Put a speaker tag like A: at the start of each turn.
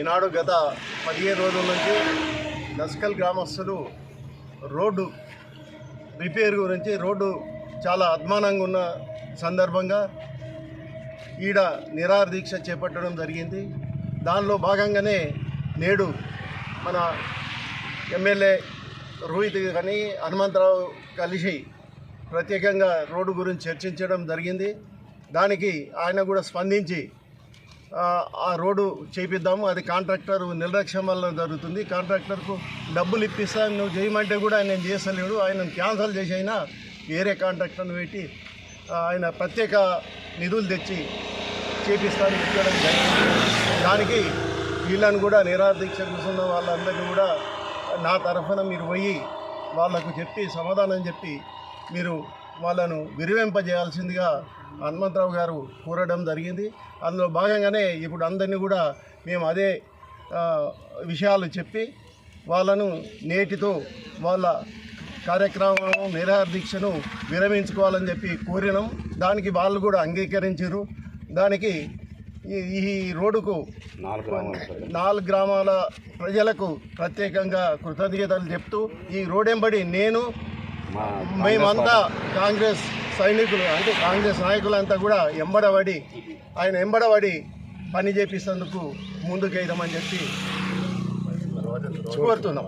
A: ఈనాడు గత పదిహేను రోజుల నుంచి నస్కల్ గ్రామస్తులు రోడ్డు రిపేర్ గురించి రోడ్డు చాలా అద్మానంగా ఉన్న సందర్భంగా ఈడ నిరాదీక్ష దీక్ష చేపట్టడం జరిగింది. దానిలో భాగంగానే నేడు మన ఎమ్మెల్యే రోహిత్ కానీ హనుమంతరావు కలిసి ప్రత్యేకంగా రోడ్డు గురించి చర్చించడం జరిగింది. దానికి ఆయన కూడా స్పందించి ఆ, రోడ్డు చేపిద్దాము. అది కాంట్రాక్టర్ నిర్లక్ష్యం వల్ల జరుగుతుంది. కాంట్రాక్టర్కు డబ్బులు ఇప్పిస్తాను నువ్వు చేయమంటే కూడా ఆయన చేస్తలేడు. ఆయన క్యాన్సల్ చేసి అయినా వేరే కాంట్రాక్టర్ని పెట్టి ఆయన ప్రత్యేక నిధులు తెచ్చి చేపిస్తాను ఇచ్చడం దానికి వీళ్ళని కూడా నిరాదీక్ష కూర్చున్న కూడా నా తరఫున మీరు పోయి వాళ్ళకు చెప్పి సమాధానం చెప్పి మీరు వాళ్ళను విరివింపజేయాల్సిందిగా హనుమంతరావు గారు కోరడం జరిగింది. అందులో భాగంగానే ఇప్పుడు అందరినీ కూడా మేము అదే విషయాలు చెప్పి వాళ్ళను నేటితో వాళ్ళ కార్యక్రమం నిరాహార దీక్షను విరమించుకోవాలని చెప్పి కోరినాం. దానికి వాళ్ళు కూడా అంగీకరించారు. దానికి ఈ ఈ రోడ్డుకు నాలుగు గ్రామాల ప్రజలకు ప్రత్యేకంగా కృతజ్ఞతలు చెప్తూ ఈ రోడెంబడి నేను మేమంతా కాంగ్రెస్ సైనికులు అంటే కాంగ్రెస్ నాయకులంతా కూడా ఎంబడబడి ఆయన ఎంబడబడి పని చేపిస్తేందుకు ముందుకేద్దామని చెప్పి కోరుతున్నాం.